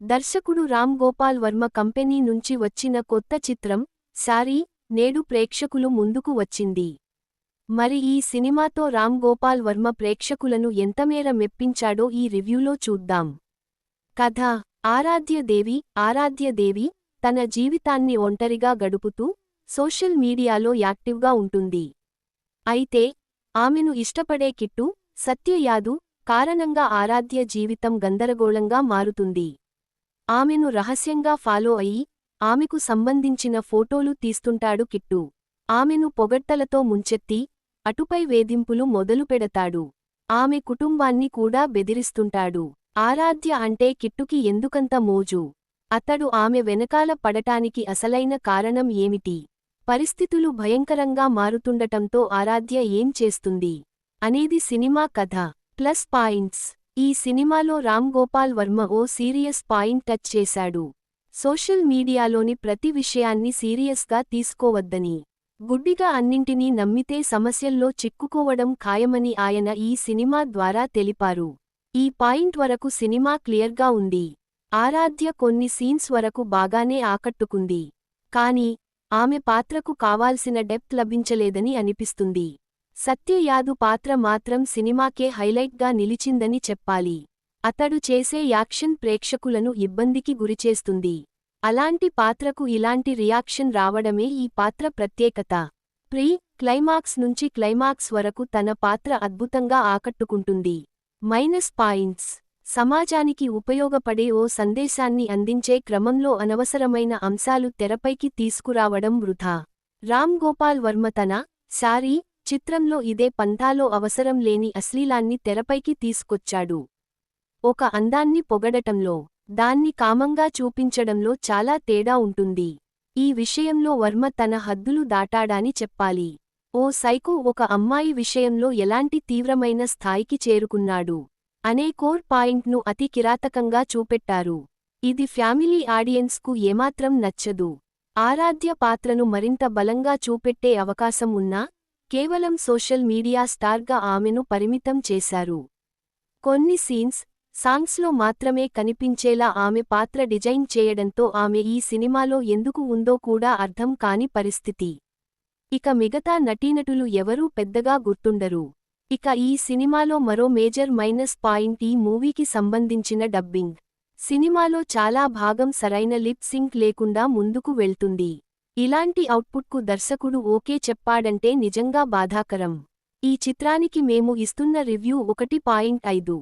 దర్శకుడు రామ్ గోపాల్ వర్మ కంపెనీ నుంచి వచ్చిన కొత్త చిత్రం సారీ నేడు ప్రేక్షకులు ముందుకు వచ్చింది. మరి ఈ సినిమాతో రామ్ గోపాల్ వర్మ ప్రేక్షకులను ఎంతమేర మెప్పించాడో ఈ రివ్యూలో చూద్దాం. కథ ఆరాధ్యదేవి ఆరాధ్యదేవి తన జీవితాన్ని ఒంటరిగా గడుపుతూ సోషల్ మీడియాలో యాక్టివ్గా ఉంటుంది. అయితే ఆమెను ఇష్టపడే కిట్టు సత్యయాదు కారణంగా ఆరాధ్య జీవితం గందరగోళంగా మారుతుంది. ఆమెను రహస్యంగా ఫాలో అయి ఆమెకు సంబంధించిన ఫోటోలు తీస్తుంటాడు కిట్టు. ఆమెను పొగట్టలతో ముంచెత్తి అటుపై వేధింపులు మొదలుపెడతాడు ఆమె కుటుంబాన్ని కూడా బెదిరిస్తుంటాడు. ఆరాధ్య అంటే కిట్టుకి ఎందుకంత మోజు? అతడు ఆమె వెనకాల పడటానికి అసలైన కారణం ఏమిటి? పరిస్థితులు భయంకరంగా మారుతుండటంతో ఆరాధ్య ఏం చేస్తుంది? అనేది సినిమా కథ. Plus points. ఈ సినిమాలో రామ్ గోపాల్ వర్మ ఓ సీరియస్ పాయింట్ టచ్ చేశాడు. సోషల్ మీడియాలోని ప్రతి విషయాన్ని సీరియస్గా తీసుకోవద్దని. గుడ్డిగా అన్నింటినీ నమ్మితే సమస్యల్లో చిక్కుకోవడం ఖాయమని ఆయన ఈ సినిమా ద్వారా తెలిపారు. ఈ పాయింట్ వరకు సినిమా క్లియర్గా ఉంది. ఆరాధ్య కొన్ని సీన్స్ వరకు బాగానే ఆకట్టుకుంది. కాని ఆమె పాత్రకు కావాల్సిన డెప్త్ లభించలేదని అనిపిస్తుంది. సత్యయాదు పాత్ర మాత్రం సినిమాకే హైలైట్గా నిలిచిందని చెప్పాలి. అతడు చేసే యాక్షన్ ప్రేక్షకులను ఇబ్బందికి గురిచేస్తుంది. అలాంటి పాత్రకు ఇలాంటి రియాక్షన్ రావడమే ఈ పాత్ర ప్రత్యేకత. ప్రీ క్లైమాక్స్ నుంచి క్లైమాక్స్ వరకు తన పాత్ర అద్భుతంగా ఆకట్టుకుంటుంది. Minus points. సమాజానికి ఉపయోగపడే ఓ సందేశాన్ని అందించే క్రమంలో అనవసరమైన అంశాలు తెరపైకి తీసుకురావడం వృధా. రామ్ గోపాల్ వర్మ తన సారీ చిత్రంలో ఇదే పంథాలో అవసరం లేని అశ్లీలాన్ని తెరపైకి తీసుకొచ్చాడు. ఒక అందాన్ని పొగడటంలో దాన్ని కామంగా చూపించడంలో చాలా తేడా ఉంటుంది. ఈ విషయంలో వర్మ తన హద్దులు దాటాడాని చెప్పాలి. ఓ సైకో ఒక అమ్మాయి విషయంలో ఎలాంటి తీవ్రమైన స్థాయికి చేరుకున్నాడు? అనే కోర్ పాయింట్ను అతి కిరాతకంగా చూపెట్టారు. ఇది ఫ్యామిలీ ఆడియన్స్కు ఏమాత్రం నచ్చదు. ఆరాధ్య పాత్రను మరింత బలంగా చూపెట్టే అవకాశం ఉన్నా కేవలం సోషల్ మీడియా స్టార్గా ఆమెను పరిమితం చేశారు. కొన్ని సీన్స్ సాంగ్స్లో మాత్రమే కనిపించేలా ఆమె పాత్ర డిజైన్ చేయడంతో ఆమె ఈ సినిమాలో ఎందుకు ఉందో కూడా అర్థం కాని పరిస్థితి. ఇక మిగతా నటీనటులు ఎవరూ పెద్దగా గుర్తుండరు. ఇక ఈ సినిమాలో మరో మేజర్ మైనస్ పాయింట్ ఈ మూవీకి సంబంధించిన డబ్బింగ్. సినిమాలో చాలా భాగం సరైన లిప్ సింక్ లేకుండా ముందుకు వెళ్తుంది. ఇలాంటి అవుట్పుట్కు దర్శకుడు ఓకే చెప్పాడంటే నిజంగా బాధాకరం. ఈ చిత్రానికి మేము ఇస్తున్న రివ్యూ ఒకటి పాయింట్ ఐదు.